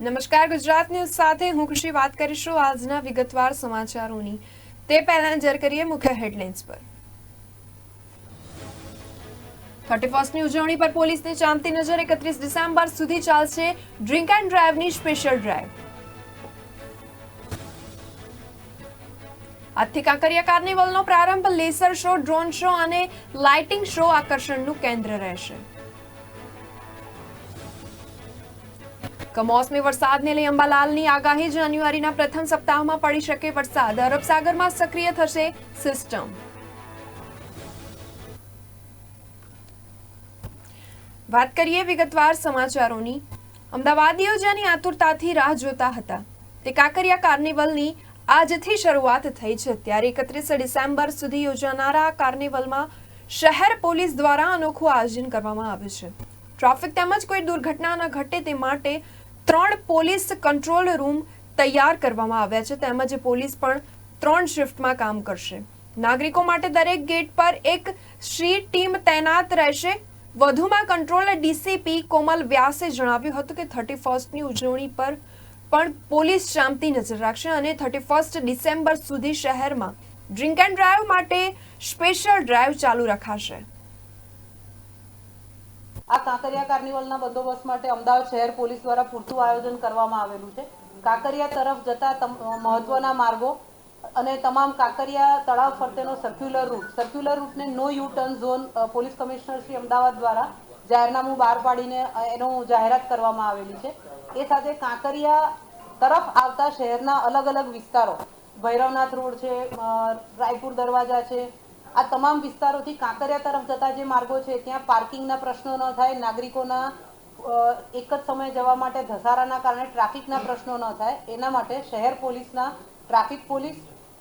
નમસ્કાર, ગુજરાત ન્યૂઝ સાથે હું ખુશી વાત કરીશું આજના વિગતવાર સમાચારોની. તે પહેલા નજર કરીએ મુખ્ય હેડલાઇન્સ પર. થર્ટી ફર્સ્ટની ઉજવણી પર પોલીસની ચાંપતી નજર એકત્રીસ ડિસેમ્બર સુધી ચાલશે ડ્રિંક એન્ડ ડ્રાઈવની સ્પેશિયલ ડ્રાઈવ. આજથી કાંકરિયા કાર્નિવલનો પ્રારંભ લેસર શો, ડ્રોન શો અને લાઇટિંગ શો આકર્ષણનું કેન્દ્ર રહેશે. કમોસમી વરસાદને લઈ અંબાલાલની આગાહી જાન્યુઆરીના પ્રથમ સપ્તાહમાં પડી શકે વરસાદ. અરબસાગરમાં સક્રિય થશે સિસ્ટમ. વાત કરીએ વિગતવાર સમાચારોની. અમદાવાદ યોજાની આતુરતાથી રાહ જોતા હતા. તે કાંકરિયા કાર્નિવલની આજથી શરૂઆત થઈ છે. ત્યારે એકત્રીસ ડિસેમ્બર સુધી યોજાનારા કાર્નિવલમાં શહેર પોલીસ દ્વારા અનોખું આયોજન કરવામાં આવ્યું છે. ટ્રાફિક તેમજ કોઈ દુર્ઘટના ન ઘટે તે માટે ત્રણ પોલીસ કંટ્રોલ રૂમ તૈયાર કરવામાં આવ્યા છે. તેમજ પોલીસ પણ ત્રણ શિફ્ટમાં કામ કરશે. નાગરિકો માટે દરેક ગેટ પર એક શ્રી ટીમ તૈનાત રહેશે. વધુમાં કંટ્રોલર ડીસીપી કોમલ વ્યાસે જણાવ્યું હતું કે થર્ટી ફર્સ્ટની ઉજવણી પર પણ પોલીસ શાંતિ નજર રાખશે અને થર્ટી ફર્સ્ટ ડિસેમ્બર સુધી શહેરમાં ડ્રિંક એન્ડ ડ્રાઈવ માટે સ્પેશિયલ ડ્રાઈવ ચાલુ રખાશે. આ કાંકરિયા કાર્નિવલના બંદોબસ્ત માટે અમદાવાદ શહેર પોલીસ દ્વારા પૂરતું આયોજન કરવામાં આવેલું છે. કાંકરિયા તરફ જતા મહત્વના માર્ગો અને તમામ કાંકરિયા તળાવ ફરતેનો circular route circular રૂટને no U turn zone police commissioner Shri Ahmedabad દ્વારા જાહેરનામું બહાર પાડીને એનું જાહેરાત કરવામાં આવેલી છે. એ સાથે કાંકરિયા તરફ આવતા શહેરના અલગ અલગ વિસ્તારો. ભૈરવનાથ રોડ છે રાયપુર દરવાજા છે આ તમામ વિસ્તારોથી કાંકરિયા તરફ જતા જે માર્ગો છે, ત્યાં પાર્કિંગના પ્રશ્નો ન થાય, નાગરિકોના એક જ સમયે જવા માટે ધસારાના કારણે ટ્રાફિકના પ્રશ્નો ન થાય, એના માટે શહેર પોલીસના, ટ્રાફિક પોલીસ,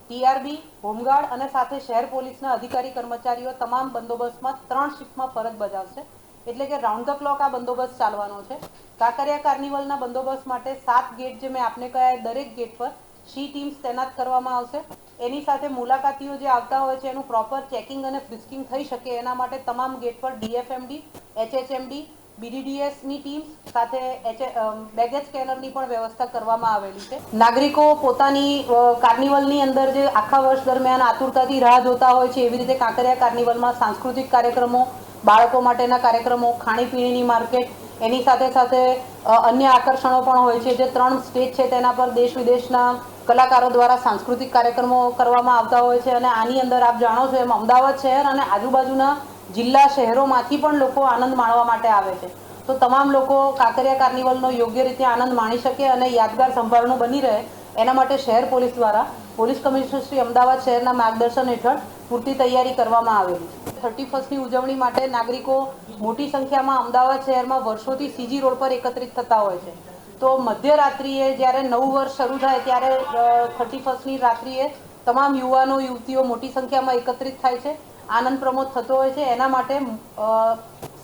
ટીઆરબી, હોમગાર્ડ અને સાથે શહેર પોલીસના અધિકારી કર્મચારીઓ તમામ બંદોબસ્તમાં ત્રણ શિફ્ટમાં ફરજ બજાવશે. એટલે કે રાઉન્ડ ધ ક્લોક આ બંદોબસ્ત ચાલવાનો છે. કાંકરિયા કાર્નિવલના બંદોબસ્ત માટે સાત ગેટ જે મેં આપને કહ્યા દરેક ગેટ પર શી ટીમ્સ તૈનાત કરવામાં આવશે. એની સાથે મુલાકાતીઓ જે આવતા હોય છે, એનું પ્રોપર ચેકિંગ અને ફ્રિસ્કિંગ થઈ શકે એના માટે તમામ ગેટ પર ડીએફએમડી એચએચએમડી બીડીડીએસની ટીમ સાથે બેગેજ સ્કેનરની પણ વ્યવસ્થા કરવામાં આવેલી છે. નાગરિકો પોતાની કાર્નિવલની અંદર જે આખા વર્ષ દરમિયાન આતુરતાથી રાહ જોતા હોય છે, એવી રીતે કાંકરિયા કાર્નિવલમાં સાંસ્કૃતિક કાર્યક્રમો, બાળકો માટેના કાર્યક્રમો, ખાણીપીણીની માર્કેટ, એની સાથે સાથે અન્ય આકર્ષણો પણ હોય છે. જે ત્રણ સ્ટેજ છે તેના પર દેશ વિદેશના કલાકારો દ્વારા સાંસ્કૃતિક કાર્યક્રમો કરવામાં આવતા હોય છે અને આની અંદર આપ જાણો છો એમ અમદાવાદ શહેર અને આજુબાજુના જિલ્લા શહેરોમાંથી પણ લોકો આનંદ માણવા માટે આવે છે. તો તમામ લોકો કાંકરિયા કાર્નિવલનો યોગ્ય રીતે આનંદ માણી શકે અને યાદગાર સંભાળનું બની રહે એના માટે શહેર પોલીસ દ્વારા પોલીસ કમિશનર શ્રી અમદાવાદ શહેરના માર્ગદર્શન હેઠળ પૂરતી તૈયારી કરવામાં આવેલી છે. થર્ટી ફર્સ્ટની ઉજવણી માટે નાગરિકો મોટી સંખ્યામાં અમદાવાદ શહેરમાં વર્ષોથી સીજી રોડ પર એકત્રિત થતા હોય છે. તો મધ્યરાત્રિએ જ્યારે નવું વર્ષ શરૂ થાય ત્યારે થર્ટી ફર્સ્ટની રાત્રિએ તમામ યુવાનો, યુવતીઓ મોટી સંખ્યામાં એકત્રિત થાય છે. આનંદ પ્રમોદ થતો હોય છે. એના માટે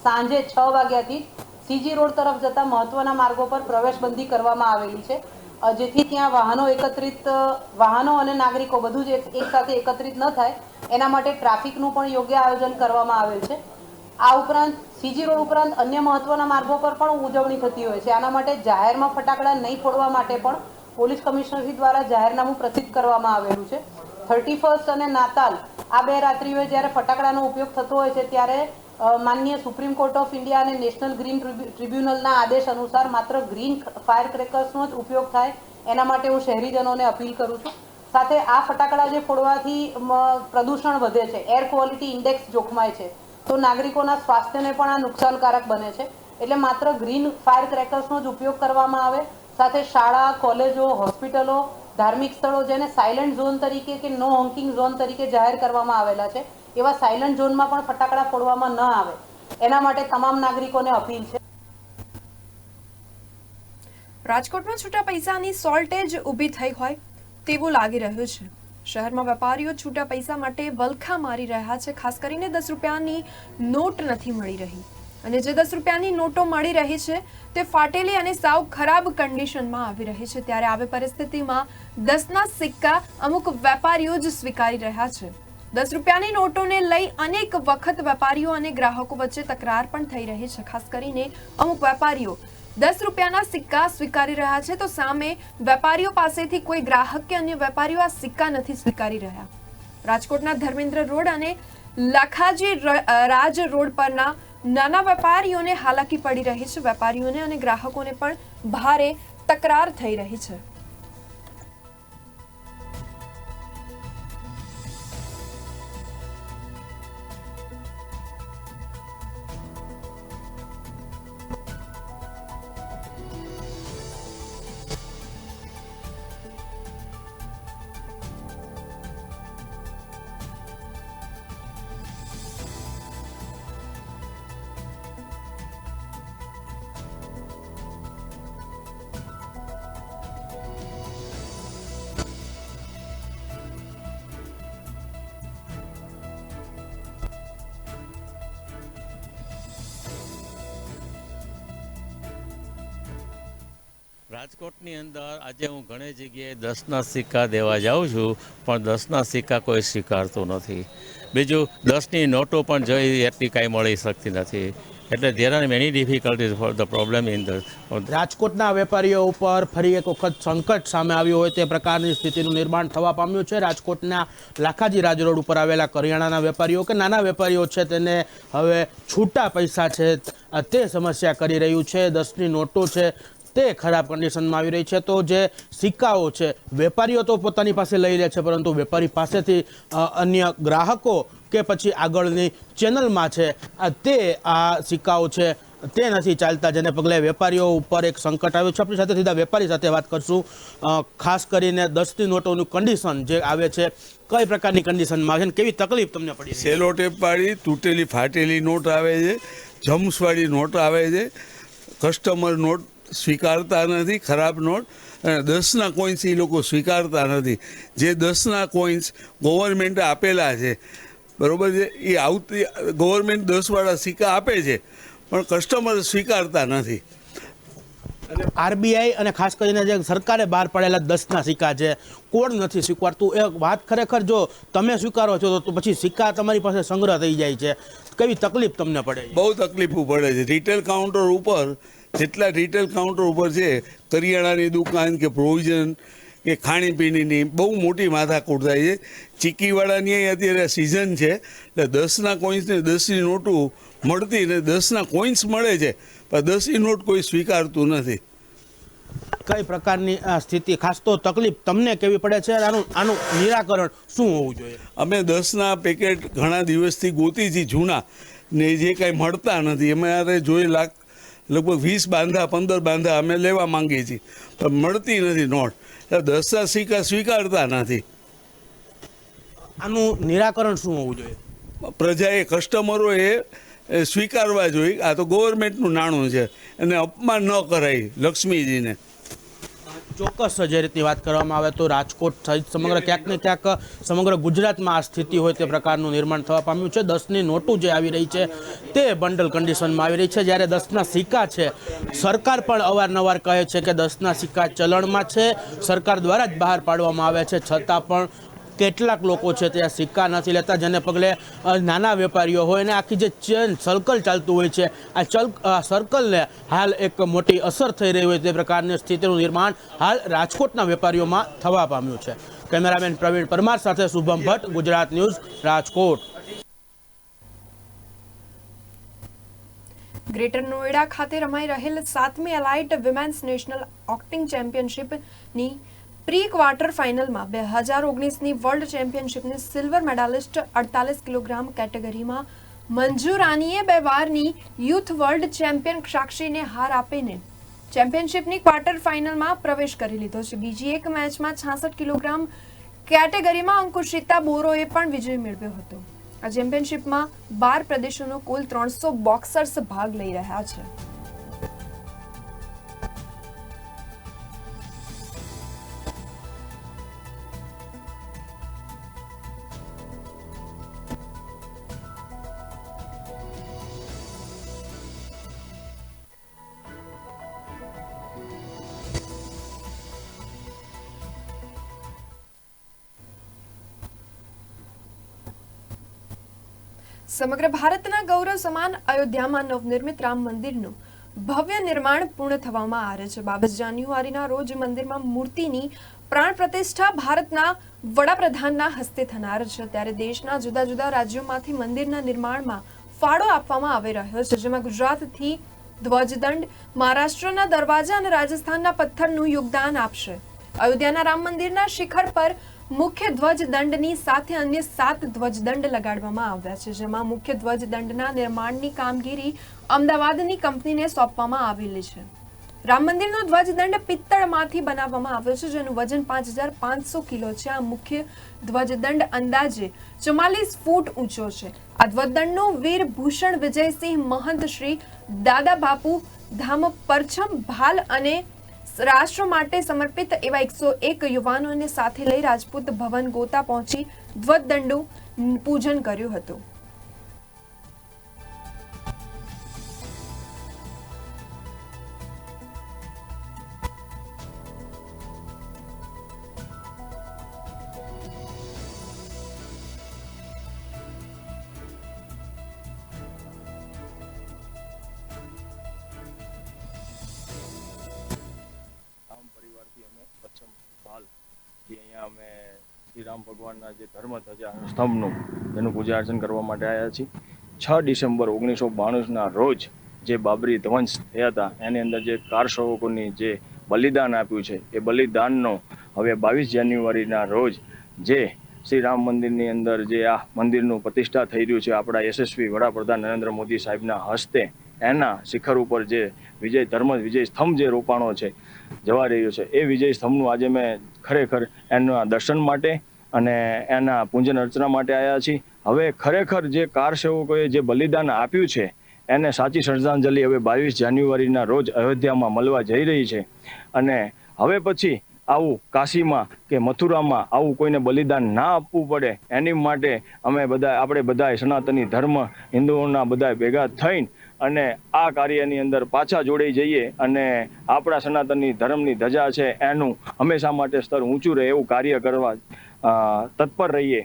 સાંજે છ વાગ્યાથી સીજી રોડ તરફ જતા મહત્વના માર્ગો પર પ્રવેશબંધી કરવામાં આવેલી છે. જેથી ત્યાં વાહનો એકત્રિત વાહનો અને નાગરિકો બધું જ એક સાથે એકત્રિત ન થાય. એના માટે ટ્રાફિકનું પણ યોગ્ય આયોજન કરવામાં આવેલ છે. આ ઉપરાંત સીજી રોડ ઉપરાંત અન્ય મહત્વના માર્ગો પર પણ ઉજવણી થતી હોય છે. આના માટે જાહેરમાં ફટાકડા નહીં ફોડવા માટે પણ પોલીસ કમિશનરશ્રી દ્વારા જાહેરનામું પ્રસિદ્ધ કરવામાં આવેલું છે. થર્ટી ફર્સ્ટ અને નાતાલ આ બે રાત્રિઓએ જ્યારે ફટાકડાનો ઉપયોગ થતો હોય છે ત્યારે માન્ય Supreme Court of India and National Green ટ્રિબ્યુ- ટ્રિબ્યુનલના આદેશ અનુસાર માત્ર ગ્રીન ફાયર ક્રેકર્સનો જ ઉપયોગ થાય. એના માટે હું શહેરીજનોને અપીલ કરું છું. સાથે આ ફટાકડા જે ફોડવાથી પ્રદૂષણ વધે છે. એર ક્વોલિટી ઇન્ડેક્સ જોખમાય છે. તો નાગરિકોના સ્વાસ્થ્યને પણ આ નુકસાનકારક બને છે. એટલે માત્ર ગ્રીન ફાયર ક્રેકર્સનો જ ઉપયોગ કરવામાં આવે, સાથે શાળા, કોલેજો, હોસ્પિટલો, ધાર્મિક સ્થળો જેને સાયલન્ટ ઝોન તરીકે કે નો હોંકિંગ ઝોન તરીકે જાહેર કરવામાં આવેલા છે, એવા સાયલન્ટ ઝોનમાં પણ ફટાકડા ફોડવામાં ન આવે. એના માટે તમામ નાગરિકોને અપીલ છે. રાજકોટમાં છૂટા પૈસાની સોલ્ટેજ ઊભી થઈ હોય તેવું લાગી રહ્યું છે. શહેરમાં વેપારીઓ છૂટા પૈસા માટે વલખા મારી રહ્યા છે. ખાસ કરીને દસ રૂપિયાની નોટ નથી મળી રહી. અને જે દસ રૂપિયાની નોટો મળી રહી છે, તે ફાટેલી અને સાવ ખરાબ કન્ડિશનમાં આવી રહી છે. ત્યારે આવી પરિસ્થિતિમાં દસના સિક્કા અમુક વેપારીઓ જ સ્વીકારી રહ્યા છે. દસ રૂપિયાની નોટોને લઈ અનેક વખત વેપારીઓ અને ગ્રાહકો વચ્ચે તકરાર પણ થઈ રહી છે. ખાસ કરીને અમુક વેપારીઓ દસ રૂપિયાના સિક્કા સ્વીકારી રહ્યા છે. તો સામે વેપારીઓ પાસેથી કોઈ ગ્રાહક કે અન્ય વેપારીઓ આ સિક્કા નથી સ્વીકારી રહ્યા. રાજકોટના ધર્મેન્દ્ર રોડ અને લખાજી રાજ રોડ પરના નાના વેપારીઓને હાલાકી પડી રહી છે. વેપારીઓને અને ગ્રાહકોને પણ ભારે તકરાર થઈ રહી છે. રાજકોટની અંદર આજે હું ઘણી જગ્યાએ દસના સિક્કા દેવા જાઉં છું, પણ દસના સિક્કા કોઈ સ્વીકારતું નથી. બીજું, દસની નોટો પણ જોઈ એટલી કાંઈ મળી શકતી નથી. એટલે there are many difficulties for the problem in the રાજકોટના વેપારીઓ ઉપર ફરી એક વખત સંકટ સામે આવ્યું હોય તે પ્રકારની સ્થિતિનું નિર્માણ થવા પામ્યું છે. રાજકોટના લાખાજી રાજ રોડ ઉપર આવેલા કરિયાણાના વેપારીઓ કે નાના વેપારીઓ છે તેને હવે છૂટા પૈસા છે. તે સમસ્યા કરી રહ્યું છે. દસની નોટો છે. તે ખરાબ કન્ડિશનમાં આવી રહી છે. તો જે સિક્કાઓ છે, વેપારીઓ તો પોતાની પાસે લઈ લે છે, પરંતુ વેપારી પાસેથી અન્ય ગ્રાહકો કે પછી આગળની ચેનલમાં છે તે આ સિક્કાઓ છે, તે નથી ચાલતા. જેને પગલે વેપારીઓ ઉપર એક સંકટ આવ્યું છે. આપણી સાથે સીધા વેપારી સાથે વાત કરશું. ખાસ કરીને દસની નોટોનું કન્ડિશન જે આવે છે, કઈ પ્રકારની કન્ડિશનમાં છે કેવી તકલીફ તમને પડી? સેલો ટેપ વાળી તૂટેલી ફાટેલી નોટ આવે છે, જમ્સવાળી નોટ આવે છે કસ્ટમર નોટ સ્વીકારતા નથી ખરાબ નોટ. અને દસના કોઈન્સ એ લોકો સ્વીકારતા નથી. જે દસના કોઈન્સ ગવર્મેન્ટે આપેલા છે બરાબર છે? એ આવતી ગવર્મેન્ટ દસવાળા સિક્કા આપે છે પણ કસ્ટમર સ્વીકારતા નથી. આરબીઆઈ અને ખાસ કરીને જે સરકારે બહાર પાડેલા દસના સિક્કા છે કોણ નથી સ્વીકારતું? એ વાત ખરેખર જો તમે સ્વીકારો છો તો પછી સિક્કા તમારી પાસે સંગ્રહ થઈ જાય છે. કેવી તકલીફ તમને પડે બહુ તકલીફો પડે છે. રિટેલ કાઉન્ટર ઉપર જેટલા રિટેલ કાઉન્ટર ઉપર છે કરિયાણાની દુકાન કે પ્રોવિઝન કે ખાણીપીણીની બહુ મોટી માથાકૂટ થાય છે. ચીકીવાળાની અત્યારે સિઝન છે એટલે દસના કોઈન્સને દસની નોટું મળતી ને દસના કોઈન્સ મળે છે પણ દસની નોટ કોઈ સ્વીકારતું નથી. કઈ પ્રકારની આ સ્થિતિ? ખાસ તો તકલીફ તમને કેવી પડે છે? આનું આનું નિરાકરણ શું હોવું જોઈએ? અમે દસના પેકેટ ઘણા દિવસથી ગોતી છીએ જૂના ને જે કાંઈ મળતા નથી. અમારે જોઈ લાખ લગભગ વીસ બાંધા પંદર બાંધા અમે લેવા માંગીએ છીએ. પણ મળતી નથી નોટ. એટલે દસના સિક્કા સ્વીકારતા નથી. આનું નિરાકરણ શું હોવું જોઈએ? પ્રજાએ કસ્ટમરોએ એ સ્વીકારવા જોઈએ આ તો ગવર્મેન્ટનું નાણું છે. એને અપમાન ન કરાય લક્ષ્મીજીને. ચોક્કસ જે રીતની વાત કરવામાં આવે તો રાજકોટ સહિત સમગ્ર ક્યાંક ને ક્યાંક સમગ્ર ગુજરાતમાં આ સ્થિતિ હોય તે પ્રકારનું નિર્માણ થવા પામ્યું છે. દસની નોટું જે આવી રહી છે તે બંડલ કન્ડિશનમાં આવી રહી છે. જ્યારે દસના સિક્કા છે સરકાર પણ અવારનવાર કહે છે કે દસના સિક્કા ચલણમાં છે. સરકાર દ્વારા જ બહાર પાડવામાં આવે છે. છતાં પણ કેટલાક લોકો છે તે સિક્કા નથી લેતા, જેને પગલે નાના વેપારીઓ હોય અને આખી જે ચેન સર્કલ ચાલતું હોય છે, આ ચલ સર્કલને હાલ એક મોટી અસર થઈ રહી હોય તે પ્રકારની સ્થિતિનું નિર્માણ હાલ રાજકોટના વેપારીઓમાં થવા પામ્યું છે. કેમેરામેન પ્રવીણ પરમાર સાથે શુભમ ભટ્ટ, ગુજરાત ન્યૂઝ, રાજકોટ. ગ્રેટર નોઈડા ખાતે રમાઈ રહેલ સાતમી એલાઇટ વિમેન્સ નેશનલ ઓક્ટિંગ ચેમ્પિયનશિપની પ્રી ક્વાર્ટર ફાઇનલમાં બે હજાર ઓગણીસની વર્લ્ડ ચેમ્પિયનશિપની સિલ્વર મેડાલિસ્ટ અડતાલીસ કિલોગ્રામ કેટેગરીમાં મંજુ રાનીએ બે વારની યુથ વર્લ્ડ ચેમ્પિયન સાક્ષીને હાર આપીને ચેમ્પિયનશિપની ક્વાર્ટર ફાઇનલમાં પ્રવેશ કરી લીધો છે. બીજી એક મેચમાં છાસઠ કિલોગ્રામ કેટેગરીમાં અંકુશિતા બોરોએ પણ વિજય મેળવ્યો હતો. આ ચેમ્પિયનશિપમાં બાર પ્રદેશોનો કુલ ત્રણસો બોક્સર્સ ભાગ લઈ રહ્યા છે. સમગ્ર ભારતના ગૌરવ સમાન અયોધ્યામાં નવનિર્મિત રામ મંદિરનું ભવ્ય નિર્માણ પૂર્ણ થવામાં આવે છે. બાવીસ જાન્યુઆરીના રોજ મંદિરમાં મૂર્તિની પ્રાણ પ્રતિષ્ઠા ભારતના વડાપ્રધાનના હસ્તે થનાર છે. ત્યારે દેશના જુદા જુદા રાજ્યોમાંથી મંદિરના નિર્માણમાં ફાળો આપવામાં આવી રહ્યો છે. જેમાં ગુજરાતથી ધ્વજદંડ, મહારાષ્ટ્રના દરવાજા અને રાજસ્થાનના પથ્થરનું યોગદાન આપશે. અયોધ્યાના રામ મંદિરના શિખર પર મુખ્ય ધ્વજદંડની સાથે અન્ય સાત ધ્વજદંડ લગાડવામાં આવ્યા છે, જેમાં મુખ્ય ધ્વજદંડના નિર્માણની કામગીરી અમદાવાદની કંપનીને સોંપવામાં આવેલી છે. રામ મંદિરનો ધ્વજદંડ પિત્તળમાંથી બનાવવામાં આવ્યો છે, જેનું વજન પાંચ હજાર પાંચસો કિલો છે. આ મુખ્ય ધ્વજદંડ અંદાજે ચુમ્માલીસ ફૂટ ઊંચો છે. આ ધ્વજદંડનું વીર ભૂષણ વિજયસિંહ મહંત શ્રી દાદા બાપુ ધામ પરછમ ભાલ અને રાષ્ટ્ર માટે સમર્પિત એવા એકસો એક યુવાનોને સાથે લઈ રાજપૂત ભવન ગોતા પહોંચી ધ્વજદંડનું પૂજન કર્યું હતું. સ્તંભનું એનું પૂજા અર્ચન કરવા માટે આવ્યા છીએ. છ ડિસેમ્બર ઓગણીસો બાણુંના રોજ જે બાબરી ધ્વંસ થયા હતા, એની અંદર જે કાર સેવકોની જે બલિદાન આપ્યું છે, એ બલિદાનનો હવે બાવીસ જાન્યુઆરીના રોજ જે શ્રી રામ મંદિરની અંદર જે આ મંદિરનું પ્રતિષ્ઠા થઈ રહ્યું છે, આપણા યશસ્વી વડાપ્રધાન નરેન્દ્ર મોદી સાહેબના હસ્તે એના શિખર ઉપર જે વિજય ધર્મ, વિજય સ્તંભ જે રોપાણો છે, જવા રહ્યો છે, એ વિજય સ્તંભનું આજે મેં ખરેખર એના દર્શન માટે અને એના પૂજન અર્ચના માટે આવ્યા છીએ. હવે ખરેખર જે કાર સેવકોએ જે બલિદાન આપ્યું છે, એને સાચી શ્રદ્ધાંજલિ હવે બાવીસ જાન્યુઆરીના રોજ અયોધ્યામાં મળવા જઈ રહી છે. અને હવે પછી આવું કાશીમાં કે મથુરામાં આવું કોઈને બલિદાન ના આપવું પડે, એની માટે અમે બધા, આપણે બધા સનાતની ધર્મ હિન્દુઓના બધા ભેગા થઈને અને આ કાર્યની અંદર પાછા જોડાઈ જઈએ અને આપણા સનાતની ધર્મની ધજા છે, એનું હંમેશા માટે સ્તર ઊંચું રહે એવું કાર્ય કરવા તત્પર રહીએ.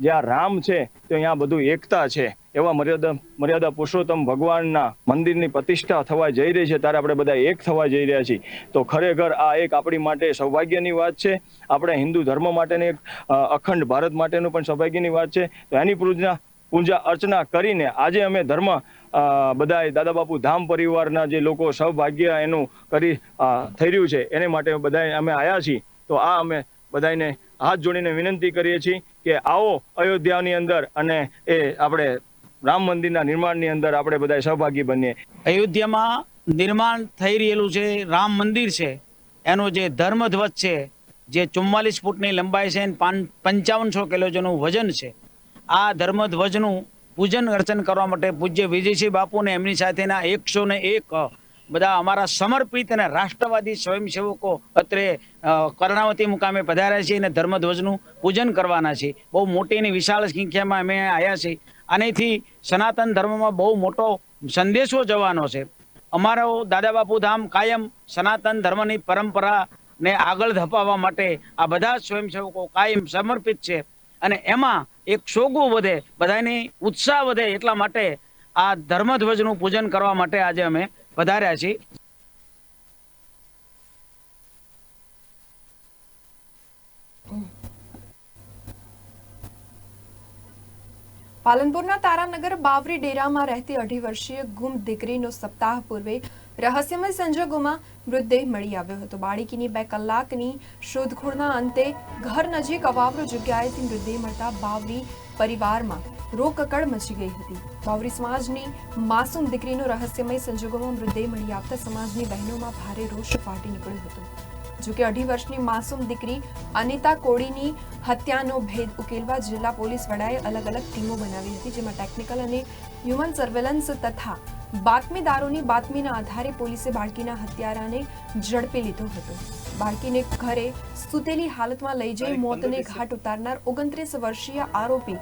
જ્યાં રામ છે તો અહીંયા બધું એકતા છે. એવા મર્યાદા મર્યાદા પુરુષોત્તમ ભગવાનના મંદિરની પ્રતિષ્ઠા થવા જઈ રહી છે, ત્યારે આપણે બધા એક થવા જઈ રહ્યા છીએ. તો ખરેખર આ એક આપણી માટે સૌભાગ્યની વાત છે. આપણે હિન્દુ ધર્મ માટેની એક અખંડ ભારત માટેનું પણ સૌભાગ્યની વાત છે. તો એની પૂજના પૂજા અર્ચના કરીને આજે અમે ધર્મ બધાએ દાદા બાપુ ધામ પરિવારના જે લોકો સૌભાગ્ય એનું કરી થઈ રહ્યું છે, એને માટે બધાએ અમે આવ્યા છીએ. તો આ અમે બધાને હાથ જોડીને વિનંતી કરીએ છીએ કે આવો અયોધ્યાની અંદર અને એ આપણે રામ મંદિરના નિર્માણની અંદર આપણે બધા સહભાગી બનીએ. અયોધ્યામાં નિર્માણ થઈ રહેલું છે રામ મંદિર છે, એનો જે ધર્મધ્વજ છે, જે ચુમ્માલીસ ફૂટની લંબાઈ છે અને પંચાવનસો કિલોજનું વજન છે, આ ધર્મધ્વજનું પૂજન અર્ચન કરવા માટે પૂજ્ય વિજયસિંહ બાપુ ને એમની સાથેના એકસો ને એક બધા અમારા સમર્પિત અને રાષ્ટ્રવાદી સ્વયંસેવકો અત્રે કર્ણાવતી મુકામે પધાર્યા છે અને ધર્મધ્વજનું પૂજન કરવાના છે. બહુ મોટી અને વિશાળ સંખ્યામાં અમે આવ્યા છીએ આનેથી સનાતન ધર્મમાં બહુ મોટો સંદેશો જવાનો છે. અમારો દાદા બાપુ ધામ કાયમ સનાતન ધર્મની પરંપરાને આગળ ધપાવવા માટે આ બધા સ્વયંસેવકો કાયમ સમર્પિત છે. અને એમાં એક શોગું વધે, બધાની ઉત્સાહ વધે એટલા માટે આ ધર્મધ્વજનું પૂજન કરવા માટે આજે અમે પધાર્યા છે. પાલનપુરના તારાનગર બાવરી ડેરામાં રહેતી અઢી વર્ષીય ગુમ દીકરીનો સપ્તાહ પૂર્વે રહસ્યમય સંજોગોમાં મૃતદેહ મળી આવ્યો હતો. બાળકીની બે કલાકની શોધખોળના અંતે ઘર નજીક અવાવરો જગ્યાએથી મૃતદેહ મળતા બાવરી પરિવારમાં રોકકળ મચી ગઈ હતી. બાવરી સમાજની માસૂમ દીકરીનો રહસ્યમય સંજોગોમાં મૃતદેહ મળી આવતા સમાજની બહેનોમાં ભારે રોષ ફાટી નીકળ્યો હતો. જોકે અઢી વર્ષની માસૂમ દીકરી અનિતા કોળીની હત્યાનો ભેદ ઉકેલવા જિલ્લા પોલીસ વડાએ અલગ અલગ ટીમો બનાવી હતી, જેમાં ટેકનિકલ અને હ્યુમન સર્વેલન્સ તથા બાતમીદારોની બાતમીના આધારે પોલીસે બાળકીના હત્યારાને ઝડપી લીધો હતો. બાળકીને ઘરે સુતેલી હાલતમાં લઈ જઈ મોતને ઘાટ ઉતારનાર ઓગણત્રીસ વર્ષીય આરોપી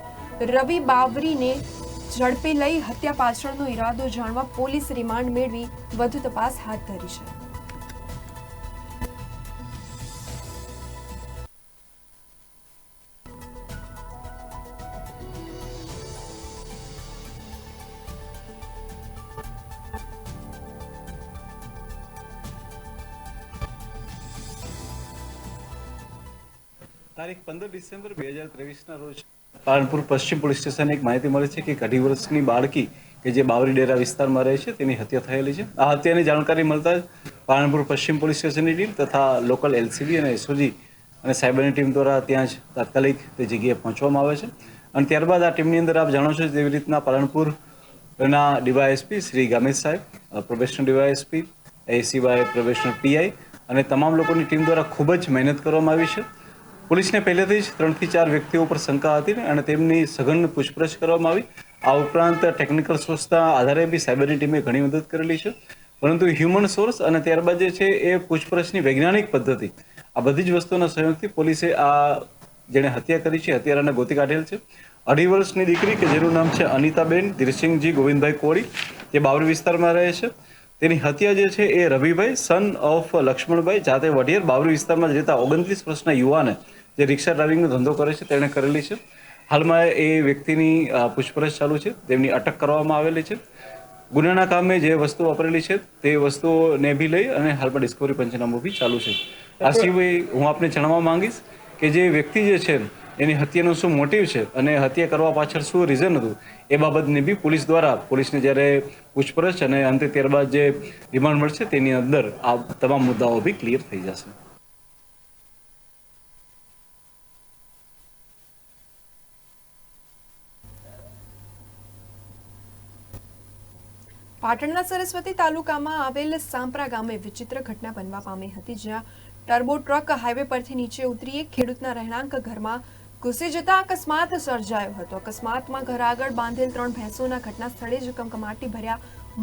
રવિ બાવરીને ઝડપી લઈ હત્યા પાછળનો ઈરાદો જાણવા પોલીસ રિમાન્ડ મેળવી વધુ તપાસ હાથ ધરી છે. તારીખ પંદર ડિસેમ્બર બે હજાર ત્રેવીસના રોજ પાલનપુર પશ્ચિમ પોલીસ સ્ટેશને એક માહિતી મળી છે કે અઢી વર્ષની બાળકી કે જે બાવરી ડેરા વિસ્તારમાં રહે છે, તેની હત્યા થયેલી છે. આ હત્યાની જાણકારી મળતા પાલનપુર પશ્ચિમ પોલીસ સ્ટેશનની ટીમ તથા લોકલ એલસીબી અને એસઓજી અને સાયબરની ટીમ દ્વારા ત્યાં જ તાત્કાલિક તે જગ્યાએ પહોંચવામાં આવે છે. અને ત્યારબાદ આ ટીમની અંદર આપ જાણો છો તેવી રીતના પાલનપુર ના ડીવાયએસપી શ્રી ગામેશ સાહેબ પ્રોફેશનલ ડીવાયએસપી એ સિવાય પ્રોફેશનલ પીઆઈ અને તમામ લોકોની ટીમ દ્વારા ખૂબ જ મહેનત કરવામાં આવી છે. પોલીસને પહેલેથી જ ત્રણથી ચાર વ્યક્તિઓ પર શંકા હતી અને તેમની સઘન પૂછપરછ કરવામાં આવી. આ ઉપરાંત ટેકનિકલ સોર્સના આધારે બી સાયબરની ટીમે ઘણી મદદ કરેલી છે. પરંતુ હ્યુમન સોર્સ અને ત્યારબાદ જે છે એ પૂછપરછની વૈજ્ઞાનિક પદ્ધતિ. આ બધી જ વસ્તુઓના સહયોગથી પોલીસે આ જેણે હત્યા કરી છે, હત્યારાને ગોતી કાઢેલ છે. અઢી વર્ષની દીકરી કે જેનું નામ છે અનિતાબેન, ધીરસિંહજી ગોવિંદભાઈ કોળી, જે બાવરી વિસ્તારમાં રહે છે. તેની હત્યા જે છે એ રવિભાઈ સન ઓફ લક્ષ્મણભાઈ, જાતે વઢિયર બાવરી વિસ્તારમાં જ રહેતા ઓગણત્રીસ વર્ષના યુવાને જે રિક્ષા ડ્રાઇવિંગનો ધંધો કરે છે તેણે કરેલી છે. હાલમાં એ વ્યક્તિની પૂછપરછ ચાલુ છે. તેમની અટક કરવામાં આવેલી છે. ગુનાના કામે જે વસ્તુ વાપરેલી છે તે વસ્તુઓને બી લઈ અને હાલમાં ડિસ્કવરી પંચનામું બી ચાલુ છે. આ સિવાય હું આપને જણાવવા માંગીશ કે જે વ્યક્તિ જે છે એની હત્યાનું શું મોટિવ છે અને હત્યા કરવા પાછળ શું રીઝન હતું એ બાબતની બી પોલીસ દ્વારા પોલીસને જ્યારે પૂછપરછ અને અંતે ત્યારબાદ જે રિમાન્ડ મળશે તેની અંદર આ તમામ મુદ્દાઓ બી ક્લિયર થઈ જશે. પાટણના સરસ્વતી તાલુકામાં આવેલ સાંપરા ગામે વિચિત્ર ઘટના બનવા પામી હતી, જ્યાં ટર્બો ટ્રક હાઈવે પરથી નીચે ઉતરી એક ખેડૂતના રહેણાંક ઘરમાં ઘૂસી જતા અકસ્માત સર્જાયો હતો. અકસ્માતમાં ઘર આગળ બાંધેલ ત્રણ ભેંસોના ઘટના સ્થળે જ કમકમાટી ભર્યા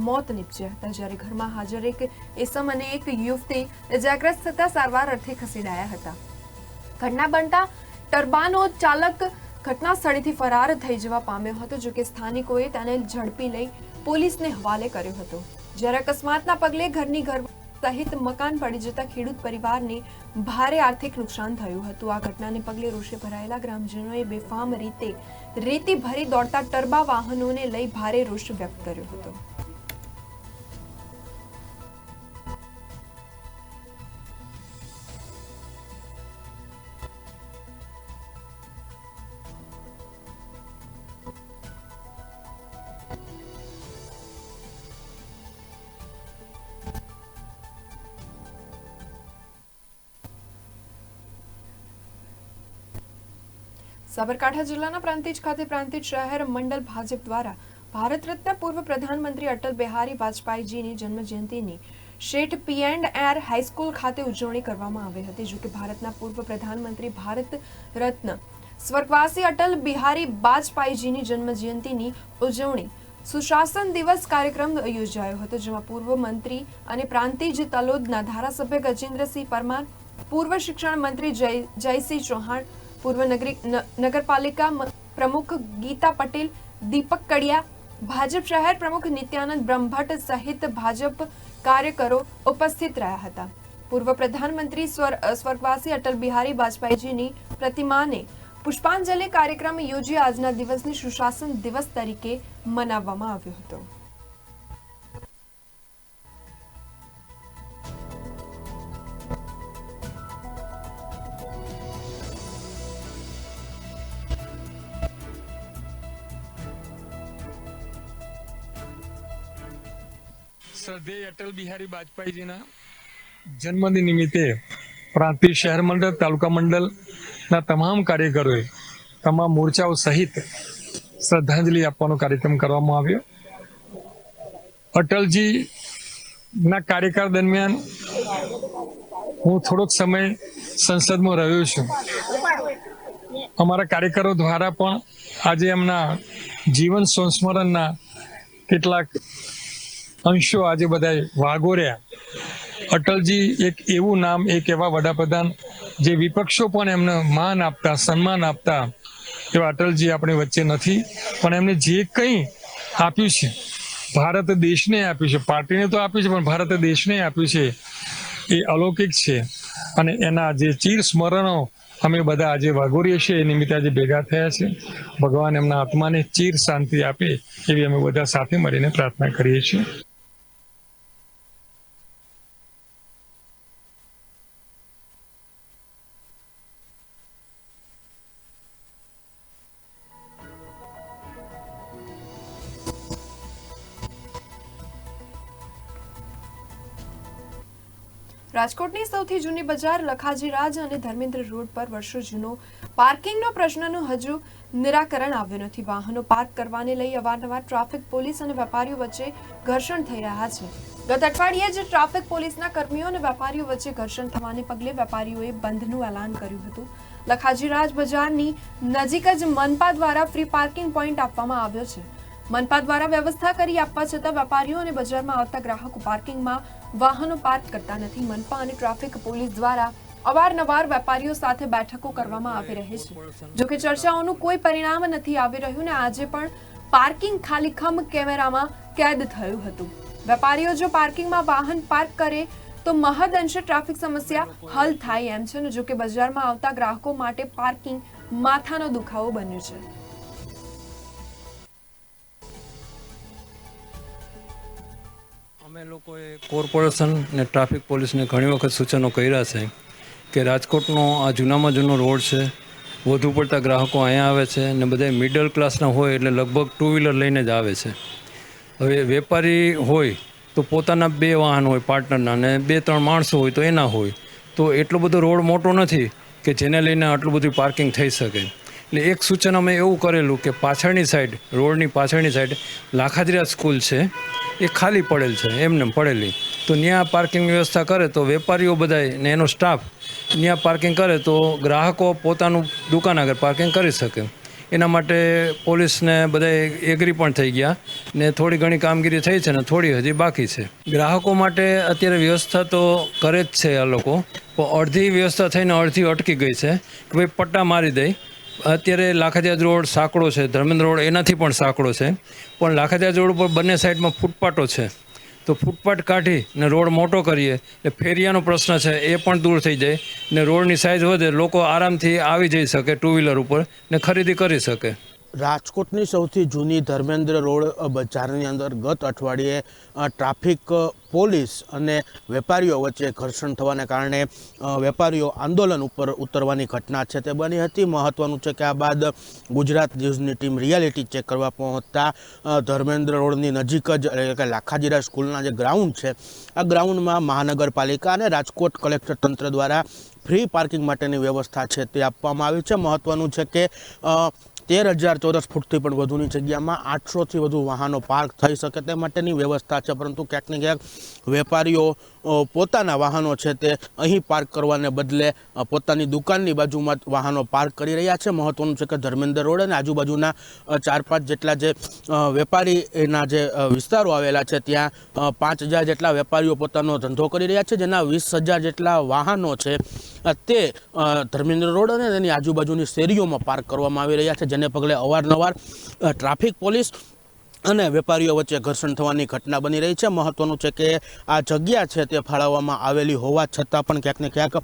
મોત નીપજ્યા હતા. જ્યારે ઘરમાં હાજર એક એસમ અને એક યુવતી ઇજાગ્રસ્ત થતા સારવાર અર્થે ખસેડાયા હતા. ઘટના બનતા ટર્બાનો ચાલક ઘટના સ્થળેથી ફરાર થઈ જવા પામ્યો હતો, જોકે સ્થાનિકોએ તેને ઝડપી લઈ પોલીસને હવાલે કર્યો હતો. જ્યારે અકસ્માતના પગલે ઘરની ઘર સહિત મકાન પડી જતા ખેડૂત પરિવારને ભારે આર્થિક નુકસાન થયું હતું. આ ઘટનાને પગલે રોષે ભરાયેલા ગ્રામજનોએ બેફામ રીતે રેતી ભરી દોડતા ટર્બા વાહનોને લઈ ભારે રોષ વ્યક્ત કર્યો હતો. સાબરકાંઠા જિલ્લાના પ્રાંતિજ ખાતે પ્રાંતિજ શહેર મંડળ ભાજપ દ્વારા ભારત રત્ન પૂર્વ પ્રધાનમંત્રી અટલ બિહારી વાજપેયીજીની જન્મજયંતિની શેઠ પી એન્ડ એર હાઈસ્કૂલ ખાતે ઉજવણી કરવામાં આવી હતી, જોકે ભારતના પૂર્વ પ્રધાનમંત્રી ભારત રત્ન સ્વર્ગવાસી અટલ બિહારી વાજપેયીજીની જન્મજયંતિની ઉજવણી સુશાસન દિવસ કાર્યક્રમ યોજાયો હતો, જેમાં પૂર્વ મંત્રી અને પ્રાંતિજ તલોદના ધારાસભ્ય ગજેન્દ્રસિંહ પરમાર, પૂર્વ શિક્ષણ મંત્રી જય જયસિંહ ચૌહાણ પૂર્વ નગરી નગરપાલિકા પ્રમુખ ગીતા પટેલ, દીપક કડિયા, ભાજપ શહેર પ્રમુખ નિત્યાનંદ બ્રહ્મભટ્ટ સહિત ભાજપ કાર્યકરો ઉપસ્થિત રહ્યા હતા. પૂર્વ પ્રધાનમંત્રી સ્વર સ્વર્ગવાસી અટલ બિહારી વાજપેયીજીની પ્રતિમાને પુષ્પાંજલિ કાર્યક્રમ યોજી આજના દિવસને સુશાસન દિવસ તરીકે મનાવવામાં આવ્યો હતો. શ્રદ્ધેય અટલ બિહારી વાજપેયીજીના જન્મદિન નિમિત્તે પ્રાંતિજ શહેર મંડળ, તાલુકા મંડળના તમામ કાર્યકરોએ તમામ મોરચાઓ સહિત શ્રદ્ધાંજલિ આપવાનો કાર્યક્રમ કરવામાં આવ્યો. અટલજી ના કાર્યકાળ દરમિયાન હું થોડોક સમય સંસદમાં રહ્યો છું. અમારા કાર્યકરો દ્વારા પણ આજે એમના જીવન સંસ્મરણના કેટલાક અંશો આજે બધા વાગોર્યા અટલજી એક એવું નામ, એક એવા વડાપ્રધાન જે વિપક્ષો પણ એમને માન આપતા, સન્માન આપતા એવા અટલજી આપણી વચ્ચે નથી. પણ એમને જે કંઈ આપ્યું છે, ભારત દેશને આપ્યું છે, પાર્ટીને તો આપ્યું છે, પણ ભારત દેશને આપ્યું છે, એ અલૌકિક છે. અને એના જે ચીર સ્મરણો અમે બધા આજે વાગોરીએ છીએ, એ નિમિત્તે આજે ભેગા થયા છે. ભગવાન એમના આત્માને ચીર શાંતિ આપે, એવી અમે બધા સાથે મળીને પ્રાર્થના કરીએ છીએ. રાજકોટની સૌથી જૂની બજાર લખાજી રાજ અને ધર્મેન્દ્ર રોડ પર વર્ષો જૂનો પાર્કિંગનો પ્રશ્નનું હજુ નિરાકરણ આવ્યું નથી. વાહનો પાર્ક કરવાને લઈ અવારનવાર ટ્રાફિક પોલીસ અને વેપારીઓ વચ્ચે ઘર્ષણ થઈ રહ્યા છે. ગત અઠવાડિયે જ ટ્રાફિક પોલીસના કર્મીઓ અને વેપારીઓ વચ્ચે ઘર્ષણ થવાને પગલે વેપારીઓએ બંધનું એલાન કર્યું હતું. લખાજી રાજ બજારની નજીક જ મનપા દ્વારા ફ્રી પાર્કિંગ પોઈન્ટ આપવામાં આવ્યો છે. મનપા દ્વારા વ્યવસ્થા કરી આપવા છતાં વેપારીઓ અને બજારમાં આવતા ગ્રાહકો પાર્કિંગમાં વાહનો પાર્ક કરતા નથી. મનપા અને ટ્રાફિક પોલીસ દ્વારા અવારનવાર વેપારીઓ સાથે બેઠકો કરવામાં આવી રહી છે. જોકે ચર્ચાઓનું કોઈ પરિણામ નથી આવી રહ્યું ને આજે પણ પાર્કિંગ ખાલીખમ કેમેરામાં કેદ થયું હતું. વેપારીઓ જો પાર્કિંગમાં વાહન પાર્ક કરે તો મહદ અંશે ટ્રાફિક સમસ્યા હલ થાય એમ છે ને જોકે બજારમાં આવતા ગ્રાહકો માટે પાર્કિંગ માથાનો દુખાવો બન્યું છે. લોકોએ કોર્પોરેશન ને ટ્રાફિક પોલીસને ઘણી વખત સૂચનો કર્યા છે કે રાજકોટનો આ જૂનામાં જૂનો રોડ છે, વધુ પડતા ગ્રાહકો અહીંયા આવે છે ને બધા મિડલ ક્લાસના હોય એટલે લગભગ ટુ વ્હીલર લઈને જ આવે છે. હવે વેપારી હોય તો પોતાના બે વાહન હોય પાર્ટનરના અને બે ત્રણ માણસો હોય તો એના હોય. તો એટલો બધો રોડ મોટો નથી કે જેને લઈને આટલું બધું પાર્કિંગ થઈ શકે. એટલે એક સૂચન અમે એવું કરેલું કે પાછળની સાઈડ રોડની પાછળની સાઈડ લાખાદરા સ્કૂલ છે, એ ખાલી પડેલ છે, એમને પડેલી. તો ત્યાં પાર્કિંગ વ્યવસ્થા કરે તો વેપારીઓ બધાય ને એનો સ્ટાફ ત્યાં પાર્કિંગ કરે તો ગ્રાહકો પોતાનું દુકાન આગળ પાર્કિંગ કરી શકે. એના માટે પોલીસને બધા એગ્રી પણ થઈ ગયા ને થોડી ઘણી કામગીરી થઈ છે ને થોડી હજી બાકી છે. ગ્રાહકો માટે અત્યારે વ્યવસ્થા તો કરે જ છે આ લોકો, પણ અડધી વ્યવસ્થા થઈને અડધી અટકી ગઈ છે કે ભાઈ પટ્ટા મારી દઈ અત્યારે લાખાજાજ રોડ સાંકડો છે, ધર્મેન્દ્ર રોડ એનાથી પણ સાંકડો છે. પણ લાખાજાજ રોડ ઉપર બંને સાઈડમાં ફૂટપાટો છે. તો ફૂટપાટ કાઢી ને રોડ મોટો કરીએ, એટલે ફેરિયાનો પ્રશ્ન છે, એ પણ દૂર થઈ જાય. ને રોડની સાઇઝ વધે, લોકો આરામથી આવી જઈ શકે ટુ વ્હીલર ઉપર, ને ખરીદી કરી શકે. રાજકોટની સૌથી જૂની ધર્મેન્દ્ર રોડ બજારની અંદર ગત અઠવાડિયે ટ્રાફિક પોલીસ અને વેપારીઓ વચ્ચે ઘર્ષણ થવાને કારણે વેપારીઓ આંદોલન ઉપર ઉતરવાની ઘટના છે. તે બની હતી. મહત્વનું છે કે આ બાદ ગુજરાત ન્યૂઝની ટીમ રિયાલિટી ચેક કરવા પહોંચતા ધર્મેન્દ્ર રોડની નજીક જ, એટલે કે લાખાજીરા સ્કૂલના જે ગ્રાઉન્ડ છે, આ ગ્રાઉન્ડમાં મહાનગરપાલિકા અને રાજકોટ કલેક્ટર તંત્ર દ્વારા ફ્રી પાર્કિંગ માટેની વ્યવસ્થા છે તે આપવામાં આવી છે. મહત્વનું છે કે તેર હજાર ચોરસ ફૂટથી પણ વધુની જગ્યામાં આઠસોથી વધુ વાહનો પાર્ક થઈ શકે તે માટેની વ્યવસ્થા છે, પરંતુ ક્યાંક ને ક્યાંક વેપારીઓ પોતાના વાહનો છે તે અહીં પાર્ક કરવાને બદલે પોતાની દુકાનની બાજુમાં વાહનો પાર્ક કરી રહ્યા છે. મહત્વનું છે કે ધર્મેન્દ્ર રોડ અને આજુબાજુના ચાર પાંચ જેટલા જે વેપારીના જે વિસ્તારો આવેલા છે, ત્યાં પાંચ હજાર જેટલા વેપારીઓ પોતાનો ધંધો કરી રહ્યા છે, જેના વીસ હજાર જેટલા વાહનો છે તે ધર્મેન્દ્ર રોડ અને તેની આજુબાજુની શેરીઓમાં પાર્ક કરવામાં આવી રહ્યા છે, જેને પગલે અવારનવાર ટ્રાફિક પોલીસ અને વેપારીઓ વચ્ચે ઘર્ષણ થવાની ઘટના બની રહી છે. મહત્વનું છે કે આ જગ્યા છે તે ફાળવવામાં આવેલી હોવા છતાં પણ ક્યાંક ને ક્યાંક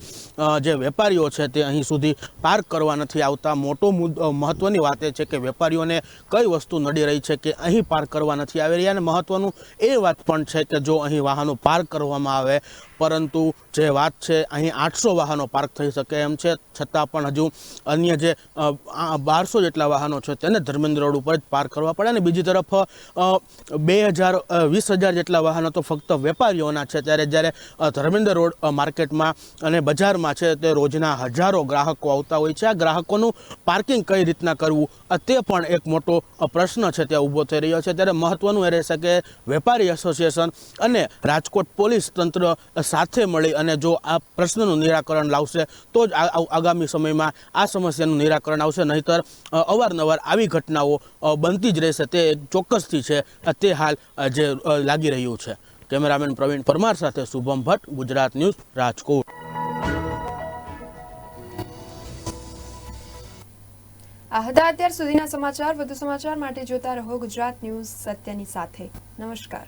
જે વેપારીઓ છે તે અહીં સુધી પાર્ક કરવા નથી આવતા. મોટો મુદ્દો મહત્વની વાત એ છે કે વેપારીઓને કઈ વસ્તુ નડી રહી છે કે અહીં પાર્ક કરવા નથી આવી રહ્યા. અને મહત્વનું એ વાત પણ છે કે જો અહીં વાહનો પાર્ક કરવામાં આવે પરંતુ જે વાત છે, અહીં આઠસો વાહનો પાર્ક થઈ શકે એમ છે. છતાં પણ હજુ અન્ય જે બારસો જેટલા વાહનો છે, તેને ધર્મેન્દ્ર રોડ ઉપર જ પાર્ક કરવા પડે. અને બીજી તરફ બે હજાર વીસ હજાર જેટલા વાહનો તો ફક્ત વેપારીઓના છે. ત્યારે જ્યારે ધર્મેન્દ્ર રોડ માર્કેટમાં અને બજારમાં છે, તે રોજના હજારો ગ્રાહકો આવતા હોય છે. આ ગ્રાહકોનું પાર્કિંગ કઈ રીતના કરવું તે પણ એક મોટો પ્રશ્ન છે તે ઊભો થઈ રહ્યો છે. ત્યારે મહત્વનું એ રહેશે કે વેપારી એસોસિએશન અને રાજકોટ પોલીસ તંત્ર સાથે મળી અને જો આ પ્રશ્નનું નિરાકરણ લાવશે, તો જ આગામી સમયમાં આ સમસ્યાનું નિરાકરણ આવશે. નહીંતર અવારનવાર આવી ઘટનાઓ બનતી જ રહેશે. તે ચોક્કસથી છે. તે હાલ જે લાગી રહ્યું છે. કેમેરામેન પ્રવીણ પરમાર સાથે શુભમ ભટ્ટ, ગુજરાત ન્યૂઝ, રાજકોટ. આ હતા અત્યાર સુધીના સમાચાર, વધુ સમાચાર માટે જોતા રહો ગુજરાત ન્યૂઝ સત્યની સાથે. નમસ્કાર.